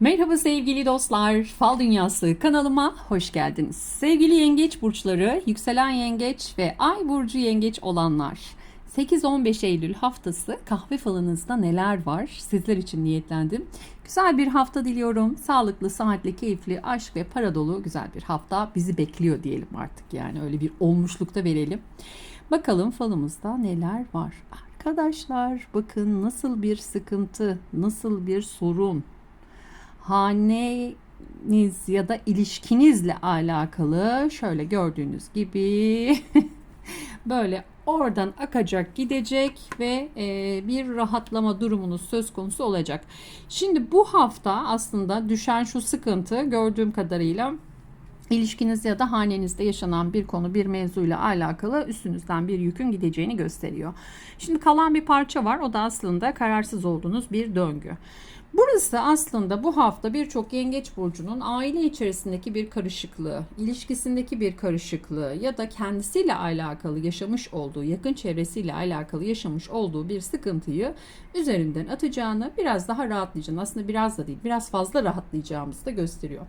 Merhaba sevgili dostlar, Fal Dünyası kanalıma hoş geldiniz. Sevgili yengeç burçları, yükselen yengeç ve ay burcu yengeç olanlar. 8-15 Eylül haftası kahve falınızda neler var? Sizler için niyetlendim. Güzel bir hafta diliyorum. Sağlıklı, sıhhatli, keyifli, aşk ve para dolu güzel bir hafta bizi bekliyor diyelim artık. Yani öyle bir olmuşlukta verelim. Bakalım falımızda neler var? Arkadaşlar bakın nasıl bir sıkıntı, nasıl bir sorun, haneniz ya da ilişkinizle alakalı şöyle gördüğünüz gibi böyle oradan akacak gidecek ve e, bir rahatlama durumunuz söz konusu olacak. Şimdi bu hafta aslında düşen şu sıkıntı gördüğüm kadarıyla ilişkiniz ya da hanenizde yaşanan bir konu bir mevzuyla alakalı üstünüzden bir yükün gideceğini gösteriyor. Şimdi kalan bir parça var o da aslında kararsız olduğunuz bir döngü. Burası aslında bu hafta birçok yengeç burcunun aile içerisindeki bir karışıklığı, ilişkisindeki bir karışıklığı ya da kendisiyle alakalı yaşamış olduğu, yakın çevresiyle alakalı yaşamış olduğu bir sıkıntıyı üzerinden atacağını, biraz daha rahatlayacağını, aslında biraz da değil, biraz fazla rahatlayacağımızı da gösteriyor.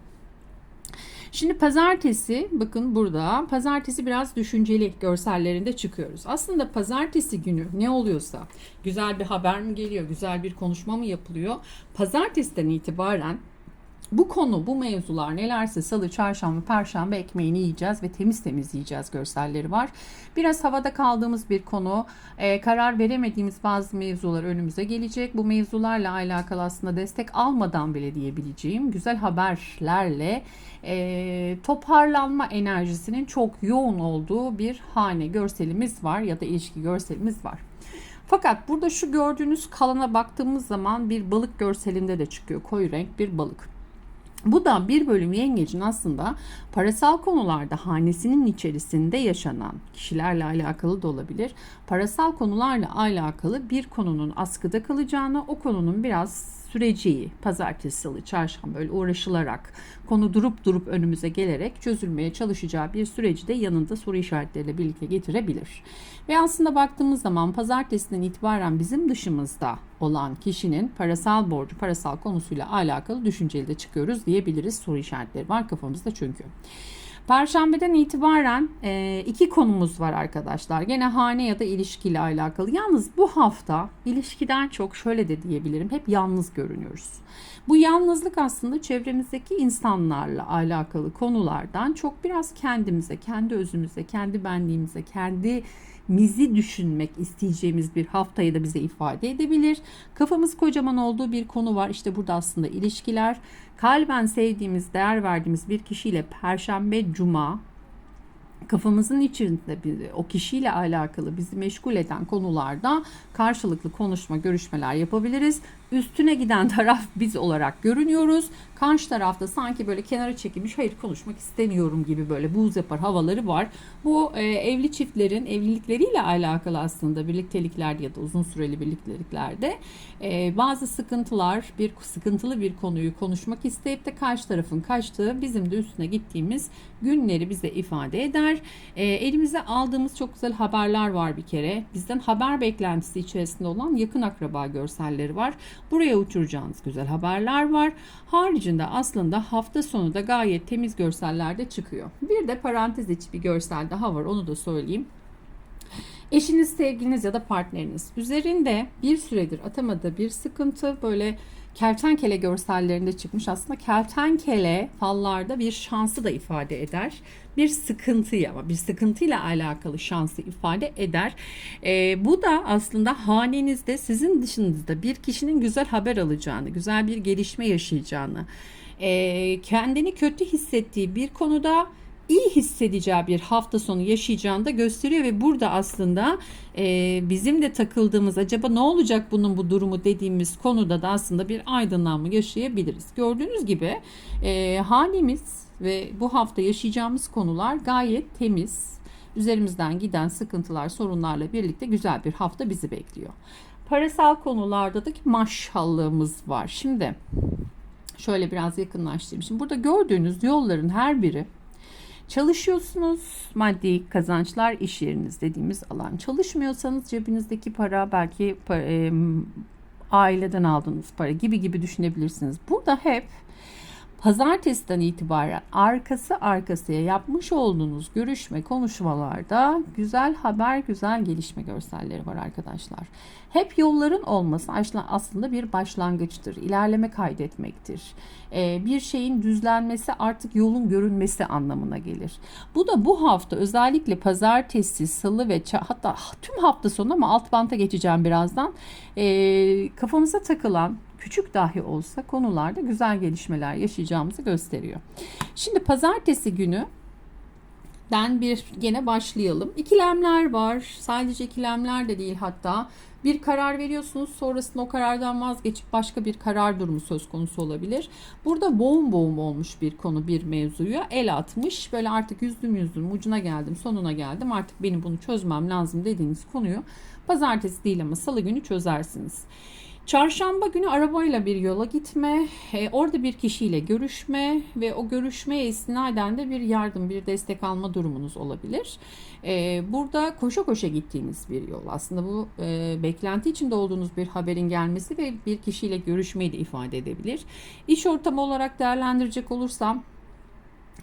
Şimdi pazartesi bakın burada pazartesi biraz düşünceli görsellerinde çıkıyoruz. Aslında pazartesi günü ne oluyorsa güzel bir haber mi geliyor, güzel bir konuşma mı yapılıyor? Pazartesiden itibaren bu konu, bu mevzular nelerse salı, çarşamba, perşembe ekmeğini yiyeceğiz ve temiz temiz yiyeceğiz görselleri var. Biraz havada kaldığımız bir konu, e, karar veremediğimiz bazı mevzular önümüze gelecek. Bu mevzularla alakalı aslında destek almadan bile diyebileceğim güzel haberlerle e, toparlanma enerjisinin çok yoğun olduğu bir hane görselimiz var ya da ilişki görselimiz var. Fakat burada şu gördüğünüz kalana baktığımız zaman bir balık görselinde de çıkıyor. Koyu renk bir balık. Bu da bir bölüm yengecin aslında parasal konularda hanesinin içerisinde yaşanan kişilerle alakalı da olabilir. Parasal konularla alakalı bir konunun askıda kalacağını, o konunun biraz süreceği, pazartesi, salı, çarşamba böyle uğraşılarak, konu durup durup önümüze gelerek çözülmeye çalışacağı bir süreci de yanında soru işaretleriyle birlikte getirebilir. Ve aslında baktığımız zaman pazartesinden itibaren bizim dışımızda olan kişinin parasal borcu, parasal konusuyla alakalı düşünceli de çıkıyoruz diyebiliriz. Soru işaretleri var kafamızda çünkü. Perşembeden itibaren e, iki konumuz var arkadaşlar. Gene hane ya da ilişkiyle alakalı. Yalnız bu hafta ilişkiden çok şöyle de diyebilirim. Hep yalnız görünüyoruz. Bu yalnızlık aslında çevremizdeki insanlarla alakalı konulardan çok biraz kendimize, kendi özümüze, kendi benliğimize, kendi mizi düşünmek isteyeceğimiz bir haftayı da bize ifade edebilir. Kafamız kocaman olduğu bir konu var. İşte burada aslında ilişkiler. Kalben sevdiğimiz, değer verdiğimiz bir kişiyle perşembe, cuma kafamızın içinde o kişiyle alakalı bizi meşgul eden konularda karşılıklı konuşma, görüşmeler yapabiliriz. Üstüne giden taraf biz olarak görünüyoruz. Karşı tarafta sanki böyle kenara çekilmiş hayır konuşmak istemiyorum gibi böyle buz yapar havaları var. Bu e, evli çiftlerin evlilikleriyle alakalı aslında birlikteliklerde ya da uzun süreli birlikteliklerde e, bazı sıkıntılar bir sıkıntılı bir konuyu konuşmak isteyip de karşı tarafın kaçtığı bizim de üstüne gittiğimiz günleri bize ifade eder. E, elimize aldığımız çok güzel haberler var bir kere. Bizden haber beklentisi içerisinde olan yakın akraba görselleri var. Buraya uçuracağınız güzel haberler var. Haricinde aslında hafta sonu da gayet temiz görseller de çıkıyor. Bir de parantez içi bir görsel daha var onu da söyleyeyim. Eşiniz, sevgiliniz ya da partneriniz üzerinde bir süredir atamadığı bir sıkıntı böyle kertenkele görsellerinde çıkmış. Aslında kertenkele fallarda bir şansı da ifade eder. Bir sıkıntıyı ama bir sıkıntıyla alakalı şansı ifade eder. E, bu da aslında hanenizde sizin dışınızda bir kişinin güzel haber alacağını, güzel bir gelişme yaşayacağını, e, kendini kötü hissettiği bir konuda iyi hissedeceği bir hafta sonu yaşayacağını da gösteriyor ve burada aslında e, bizim de takıldığımız acaba ne olacak bunun bu durumu dediğimiz konuda da aslında bir aydınlanma yaşayabiliriz. Gördüğünüz gibi e, halimiz ve bu hafta yaşayacağımız konular gayet temiz. Üzerimizden giden sıkıntılar, sorunlarla birlikte güzel bir hafta bizi bekliyor. Parasal konularda da maşallahımız var. Şimdi şöyle biraz yakınlaştırayım. Şimdi burada gördüğünüz yolların her biri Çalışıyorsunuz maddi kazançlar iş yeriniz dediğimiz alan. Çalışmıyorsanız cebinizdeki para belki aileden aldığınız para gibi gibi düşünebilirsiniz. Burada hep pazartesiden itibaren arkası arkasıya yapmış olduğunuz görüşme konuşmalarda güzel haber, güzel gelişme görselleri var arkadaşlar. Hep yolların olması aslında bir başlangıçtır. İlerleme kaydetmektir. Ee, bir şeyin düzlenmesi artık yolun görünmesi anlamına gelir. Bu da bu hafta özellikle pazartesi, salı ve hatta tüm hafta sonu ama alt banta geçeceğim birazdan. Ee, kafamıza takılan küçük dahi olsa konularda güzel gelişmeler yaşayacağımızı gösteriyor. Şimdi pazartesi günü den bir gene başlayalım. İkilemler var. Sadece ikilemler de değil hatta. Bir karar veriyorsunuz sonrasında o karardan vazgeçip başka bir karar durumu söz konusu olabilir. Burada boğum boğum olmuş bir konu bir mevzuya el atmış. Böyle artık yüzdüm yüzdüm ucuna geldim sonuna geldim artık benim bunu çözmem lazım dediğiniz konuyu pazartesi değil ama salı günü çözersiniz. Çarşamba günü arabayla bir yola gitme, e, orada bir kişiyle görüşme ve o görüşmeye istinaden de bir yardım, bir destek alma durumunuz olabilir. E, burada koşa koşa gittiğiniz bir yol. Aslında bu e, beklenti içinde olduğunuz bir haberin gelmesi ve bir kişiyle görüşmeyi de ifade edebilir. İş ortamı olarak değerlendirecek olursam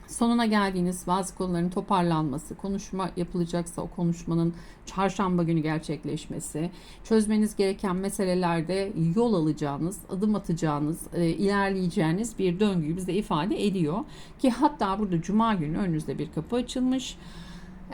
sonuna geldiğiniz bazı konuların toparlanması, konuşma yapılacaksa o konuşmanın çarşamba günü gerçekleşmesi, çözmeniz gereken meselelerde yol alacağınız, adım atacağınız, e, ilerleyeceğiniz bir döngüyü bize ifade ediyor. Ki hatta burada cuma günü önünüzde bir kapı açılmış.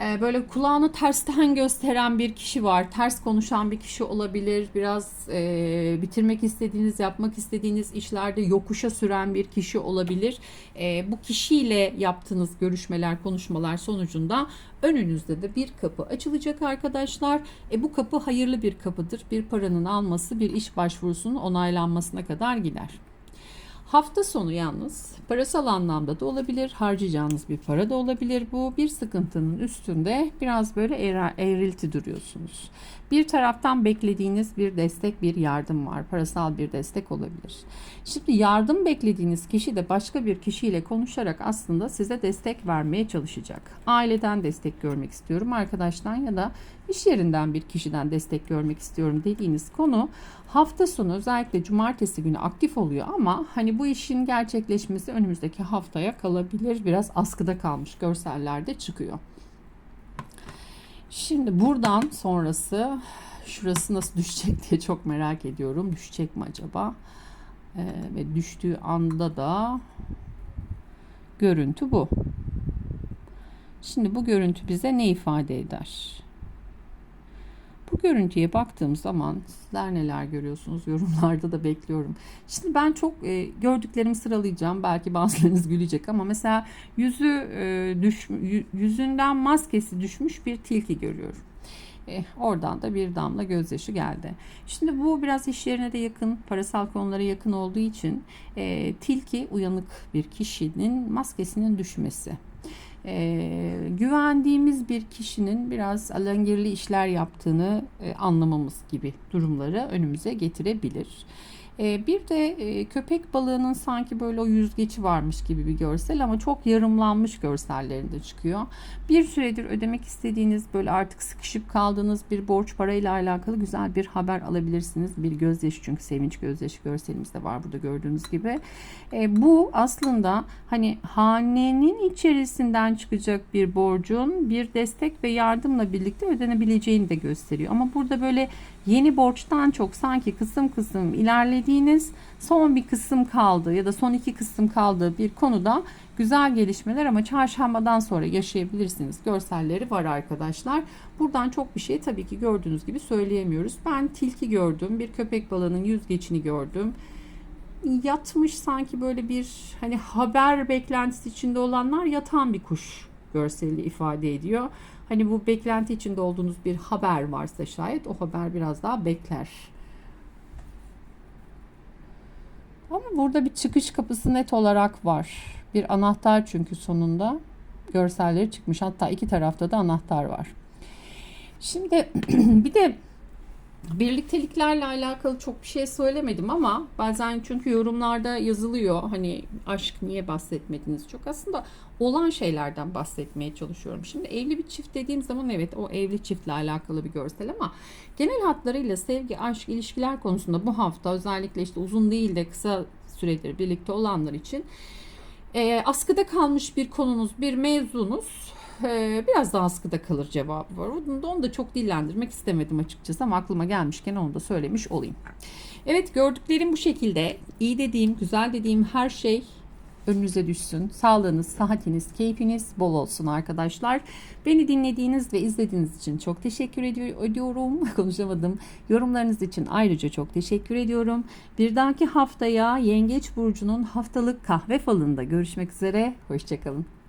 Ee, böyle kulağını tersten gösteren bir kişi var. Ters konuşan bir kişi olabilir. Biraz e, bitirmek istediğiniz, yapmak istediğiniz işlerde yokuşa süren bir kişi olabilir. E, bu kişiyle yaptığınız görüşmeler, konuşmalar sonucunda önünüzde de bir kapı açılacak arkadaşlar. E, bu kapı hayırlı bir kapıdır. Bir paranın alması, bir iş başvurusunun onaylanmasına kadar gider. Hafta sonu yalnız parasal anlamda da olabilir, harcayacağınız bir para da olabilir. Bu bir sıkıntının üstünde biraz böyle eğrilti duruyorsunuz. Bir taraftan beklediğiniz bir destek, bir yardım var. Parasal bir destek olabilir. Şimdi yardım beklediğiniz kişi de başka bir kişiyle konuşarak aslında size destek vermeye çalışacak. Aileden destek görmek istiyorum, arkadaştan ya da iş yerinden bir kişiden destek görmek istiyorum dediğiniz konu hafta sonu özellikle cumartesi günü aktif oluyor ama hani bu işin gerçekleşmesi önümüzdeki haftaya kalabilir. Biraz askıda kalmış görsellerde çıkıyor. Şimdi buradan sonrası şurası nasıl düşecek diye çok merak ediyorum. Düşecek mi acaba? Ee, ve düştüğü anda da görüntü bu. Şimdi bu görüntü bize ne ifade eder? Bu görüntüye baktığım zaman sizler neler görüyorsunuz yorumlarda da bekliyorum. Şimdi ben çok e, gördüklerimi sıralayacağım. Belki bazılarınız gülecek ama mesela yüzü e, düş, yüzünden maskesi düşmüş bir tilki görüyorum. E, oradan da bir damla gözyaşı geldi. Şimdi bu biraz iş yerine de yakın, parasal konulara yakın olduğu için e, tilki uyanık bir kişinin maskesinin düşmesi e, güvendiğimiz bir kişinin biraz alengirli işler yaptığını e, anlamamız gibi durumları önümüze getirebilir. Ee, bir de e, köpek balığının sanki böyle o yüzgeci varmış gibi bir görsel ama çok yarımlanmış görsellerinde çıkıyor. Bir süredir ödemek istediğiniz böyle artık sıkışıp kaldığınız bir borç parayla alakalı güzel bir haber alabilirsiniz. Bir gözyaşı çünkü sevinç gözyaşı görselimiz de var burada gördüğünüz gibi. E, bu aslında hani hanenin içerisinden çıkacak bir borcun bir destek ve yardımla birlikte ödenebileceğini de gösteriyor. Ama burada böyle yeni borçtan çok sanki kısım kısım ilerlediğiniz son bir kısım kaldı ya da son iki kısım kaldığı bir konuda güzel gelişmeler ama çarşambadan sonra yaşayabilirsiniz. Görselleri var arkadaşlar. Buradan çok bir şey tabii ki gördüğünüz gibi söyleyemiyoruz. Ben tilki gördüm. Bir köpek balığının yüzgeçini gördüm. Yatmış sanki böyle bir hani haber beklentisi içinde olanlar yatan bir kuş görseli ifade ediyor. Hani bu beklenti içinde olduğunuz bir haber varsa şayet o haber biraz daha bekler. Ama burada bir çıkış kapısı net olarak var. Bir anahtar çünkü sonunda görselleri çıkmış. Hatta iki tarafta da anahtar var. Şimdi bir de Birlikteliklerle alakalı çok bir şey söylemedim ama bazen çünkü yorumlarda yazılıyor hani aşk niye bahsetmediniz çok aslında olan şeylerden bahsetmeye çalışıyorum. Şimdi evli bir çift dediğim zaman evet o evli çiftle alakalı bir görsel ama genel hatlarıyla sevgi, aşk, ilişkiler konusunda bu hafta özellikle işte uzun değil de kısa süredir birlikte olanlar için e, askıda kalmış bir konunuz, bir mevzunuz e, biraz daha askıda kalır cevabı var. Onu da, onu da çok dillendirmek istemedim açıkçası ama aklıma gelmişken onu da söylemiş olayım. Evet gördüklerim bu şekilde. İyi dediğim, güzel dediğim her şey önünüze düşsün. Sağlığınız, sıhhatiniz, keyfiniz bol olsun arkadaşlar. Beni dinlediğiniz ve izlediğiniz için çok teşekkür ediyor- ediyorum. Konuşamadım. Yorumlarınız için ayrıca çok teşekkür ediyorum. Bir dahaki haftaya Yengeç Burcu'nun haftalık kahve falında görüşmek üzere. Hoşçakalın.